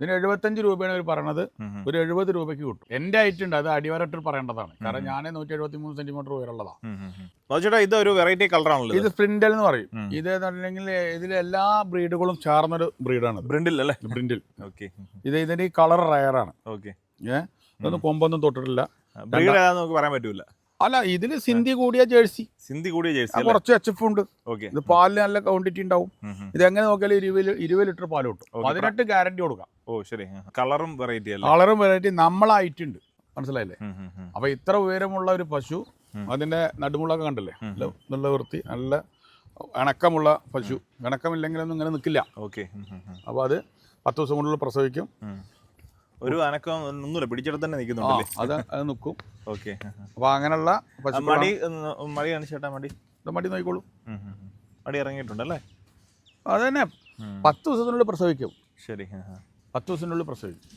ഇതിന് എഴുപത്തഞ്ച് രൂപയാണ് അവർ പറയണത്. ഉം. ഒരു എഴുപത് രൂപയ്ക്ക് കിട്ടും. എന്റെ ഹൈറ്റ് ഉണ്ട് അത് അടിവരട്ടിൽ പറയേണ്ടതാണ്. കാരണം ഞാൻ നൂറ്റി എഴുപത്തി മൂന്ന് സെന്റിമീറ്റർ ഉയരമുള്ളതാണ് ഉം, ഉം, ഉം. ഇത് ഒരു വെറൈറ്റി കളറാണല്ലോ ഇത്. സ്പ്രിൻഡൽ എന്ന് പറയും. ഇത് പറഞ്ഞിട്ടുണ്ടെങ്കിൽ ഇതിലെ എല്ലാ ബ്രീഡുകളും ചേർന്നൊരു ബ്രീഡാണ് ബ്രിൻഡിൽ അല്ലേ? ബ്രിൻഡിൽ ഓക്കെ ഇത് ഇതിന്റെ കളർ റയറാണ് ഓക്കെ ഏഹ് ഇതൊന്നും കൊമ്പൊന്നും തൊട്ടിട്ടില്ല. ബ്രീഡ് നമുക്ക് പറയാൻ പറ്റൂല. അല്ല ഇതിൽ സിന്ധി കൂടിയ ജേഴ്സി. സിന്ധി കൂടിയ ജേഴ്സി കുറച്ച് എച്ച് എഫ് ഉണ്ട്. ഓക്കെ ഇത് പാലിന് നല്ല ക്വാണ്ടിറ്റി ഉണ്ടാവും. ഇത് എങ്ങനെ നോക്കിയാലും ഇരുപത് ഇരുപത് ലിറ്റർ പാൽ കിട്ടും. പതിനെട്ട് ഗ്യാരണ്ടി കൊടുക്കാം. ഓ ശരി. കളറും വെറൈറ്റി അല്ല? കളറും വെറൈറ്റി നമ്മളായിട്ടുണ്ട്. മനസ്സിലായില്ലേ. അപ്പൊ ഇത്ര ഉയരമുള്ള ഒരു പശു അതിന്റെ നടുമുള്ളൊക്കെ കണ്ടല്ലേ. നല്ല നല്ല വൃത്തി നല്ല ഇണക്കമുള്ള പശു. ഇണക്കമില്ലെങ്കിലൊന്നും ഇങ്ങനെ നിൽക്കില്ല. ഓക്കെ. അപ്പോൾ അത് പത്ത് ദിവസം കൊണ്ടുള്ള പ്രസവിക്കും. ഒരു അനക്കം ഒന്നുമില്ല പിടിച്ചെടുത്ത് തന്നെ നിൽക്കുന്നുണ്ടല്ലേ? അത് അത് നിൽക്കും. ഓക്കെ. അപ്പോൾ അങ്ങനെയുള്ള പശു മടി മടി കാണിച്ചേട്ടാ മടി. മടി നോക്കിക്കോളൂ. മടി ഇറങ്ങിയിട്ടുണ്ടല്ലേ? അത് തന്നെ. പത്ത് ദിവസത്തിനുള്ളിൽ പ്രസവിക്കും. ശരി. പത്ത് ദിവസത്തിനുള്ളിൽ പ്രസവിക്കും.